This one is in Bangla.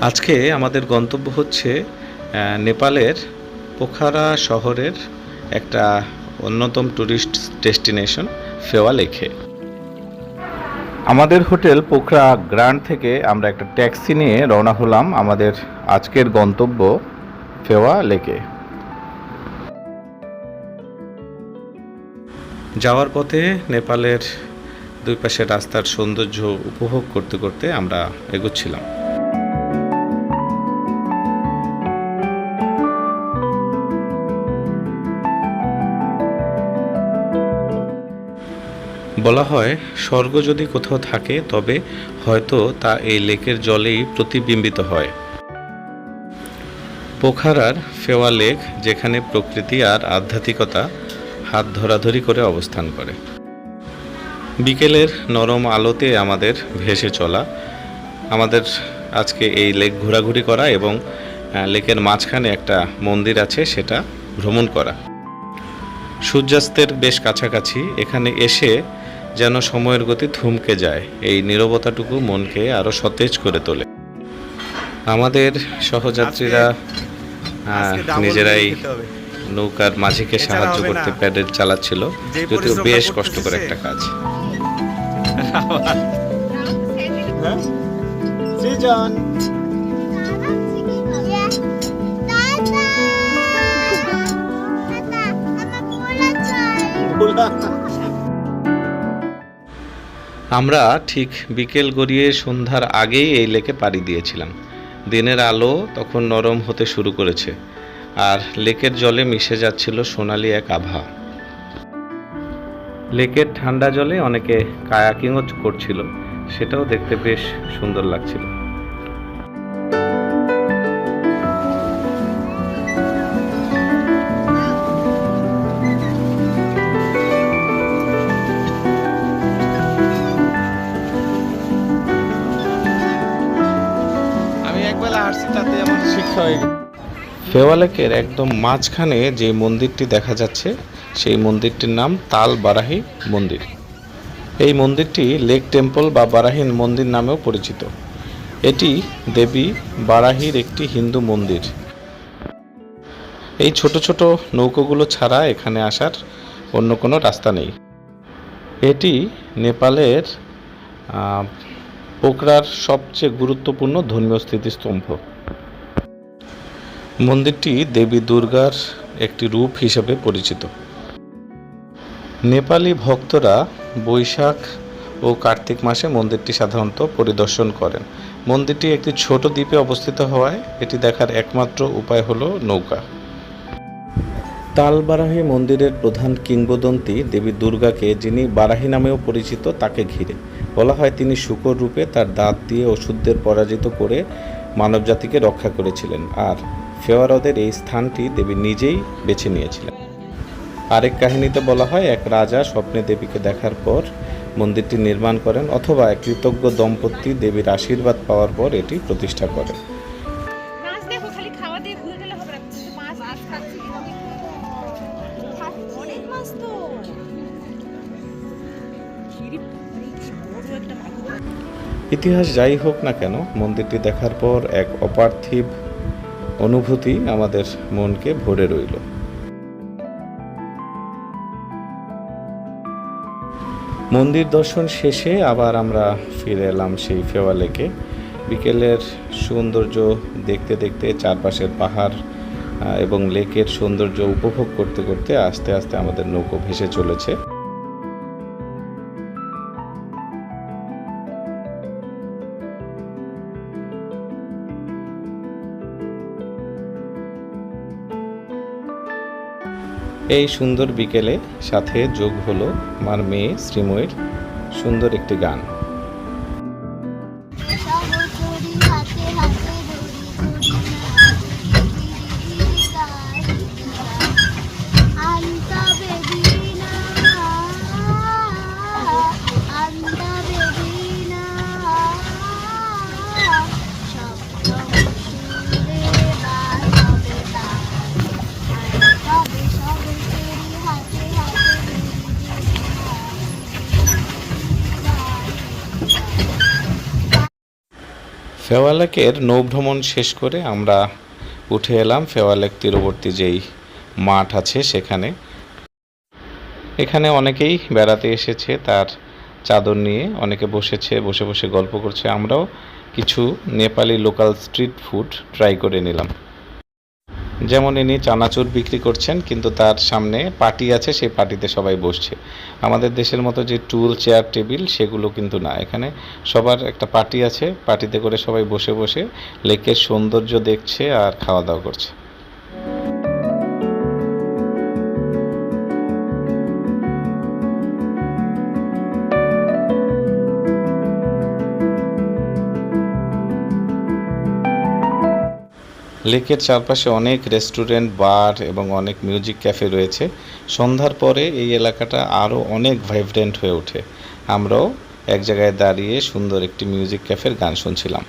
আজকে আমাদের গন্তব্য হচ্ছে নেপালের পোখারা শহরের একটা অন্যতম ট্যুরিস্ট ডেস্টিনেশন ফেওয়া লেকে। আমাদের হোটেল পোখরা গ্র্যান্ড থেকে আমরা একটা ট্যাক্সি নিয়ে রওনা হলাম আমাদের আজকের গন্তব্য ফেওয়া লেকে। যাওয়ার পথে নেপালের দুই পাশে রাস্তার সৌন্দর্য উপভোগ করতে করতে আমরা এগোচ্ছিলাম। বলা হয়, স্বর্গ যদি কোথাও থাকে, তবে হয়তো তা এই লেকের জলেই প্রতিবিম্বিত হয়। পোখারার ফেওয়া লেক, যেখানে প্রকৃতি আর আধ্যাত্মিকতা হাত ধরাধরি করে অবস্থান করে। বিকেলের নরম আলোতে আমাদের ভেসে চলা, আমাদের আজকে এই লেক ঘোরাঘুরি করা এবং লেকের মাঝখানে একটা মন্দির আছে, সেটা ভ্রমণ করা। সূর্যাস্তের বেশ কাছাকাছি, এখানে এসে যেন সময়ের গতি থমকে যায়। এই নীরবতাটুকু মনকে আরও সতেজ করে তোলে। আমাদের সহযাত্রীরা নিজেরাই নৌকার মাঝিকে সাহায্য করতে প্যাডেল চালাচ্ছিল। যদিও বেশ করতে কষ্টকর একটা কাজ। সৃজন আমরা ঠিক বিকেল গড়িয়ে সন্ধ্যার আগেই এই লেকে পাড়ি দিয়েছিলাম। দিনের আলো তখন নরম হতে শুরু করেছে, আর লেকের জলে মিশে যাচ্ছিল সোনালি এক আভা। লেকের ঠান্ডা জলে অনেকে কায়াকিংও করছিল, সেটাও দেখতে বেশ সুন্দর লাগছিল। আমার হয়ে। গেছে ফেওয়া লেকের একদম মাঝখানে যে মন্দিরটি দেখা যাচ্ছে সেই মন্দিরটির নাম তাল বারাহি মন্দির। এই মন্দিরটি লেক টেম্পল বা বারাহীন মন্দির নামেও পরিচিত। এটি দেবী বারাহির একটি হিন্দু মন্দির। এই ছোট ছোট নৌকোগুলো ছাড়া এখানে আসার অন্য কোনো রাস্তা নেই। এটি নেপালের আহ, পোখরার সবচেয়ে গুরুত্বপূর্ণ ধর্মীয় স্মৃতিস্তম্ভ। মন্দিরটি দেবী দুর্গার একটি রূপ হিসেবে পরিচিত। নেপালি ভক্তরা বৈশাখ ও কার্তিক মাসে মন্দিরটি সাধারণত পরিদর্শন করেন। মন্দিরটি একটি ছোট দ্বীপে অবস্থিত হওয়ায় এটি দেখার একমাত্র উপায় হল নৌকা। তালবারাহি মন্দিরের প্রধান কিংবদন্তি দেবী দুর্গাকে, যিনি বারাহি নামেও পরিচিত, তাকে ঘিরে। বলা হয় তিনি শুকর রূপে তার দাঁত দিয়ে ওষুধদের পরাজিত করে মানবজাতিকে রক্ষা করেছিলেন। আর ফেওয়ারদের এই স্থানটি দেবী নিজেই বেছে নিয়েছিলেন। আরেক কাহিনীতে বলা হয় এক রাজা স্বপ্নে দেবীকে দেখার পর মন্দিরটি নির্মাণ করেন অথবা এক কৃতজ্ঞ দম্পতি দেবীর আশীর্বাদ পাওয়ার পর এটি প্রতিষ্ঠা করেন। ইতিহাস যাই হোক না কেন মন্দিরটি দেখার পর এক অপার্থিব অনুভূতি আমাদের মনকে ভরে রইল। মন্দির দর্শন শেষে আবার আমরা ফিরে এলাম সেই ফেওয়া লেকে। বিকেলের সৌন্দর্য দেখতে দেখতে চারপাশের পাহাড় এবং লেকের সৌন্দর্য উপভোগ করতে করতে আস্তে আস্তে আমাদের নৌকো ভেসে চলেছে। এই সুন্দর বিকেলে সাথে যোগ হলো আমার মেয়ে শ্রীময়ের সুন্দর একটি গান। ফেওয়ালেকের নৌভ্রমণ শেষ করে আমরা উঠে এলাম ফেওয়ালেক তীরবর্তী যেই মাঠ আছে সেখানে। এখানে অনেকেই বেড়াতে এসেছে, তার চাদর নিয়ে অনেকে বসেছে, বসে বসে গল্প করছে। আমরাও কিছু Nepali local street food try করে নিলাম। যেমন ইনি চানাচুর বিক্রি করছেন, কিন্তু তার সামনে পার্টি আছে, সেই পার্টিতে সবাই বসছে। আমাদের দেশের মতো যে টুল, চেয়ার, টেবিল, সেগুলো কিন্তু না। এখানে সবার একটা পার্টি আছে পার্টিতে করে সবাই বসে বসে লেকের সৌন্দর্য দেখছে আর খাওয়া দাওয়া করছে। লেকের চারপাশে অনেক রেস্টুরেন্ট, বার এবং অনেক মিউজিক ক্যাফে রয়েছে। সন্ধ্যার পরে এই এলাকাটা আরও অনেক ভাইব্রেন্ট হয়ে ওঠে। আমরাও এক জায়গায় দাঁড়িয়ে সুন্দর একটি মিউজিক ক্যাফের গান শুনছিলাম।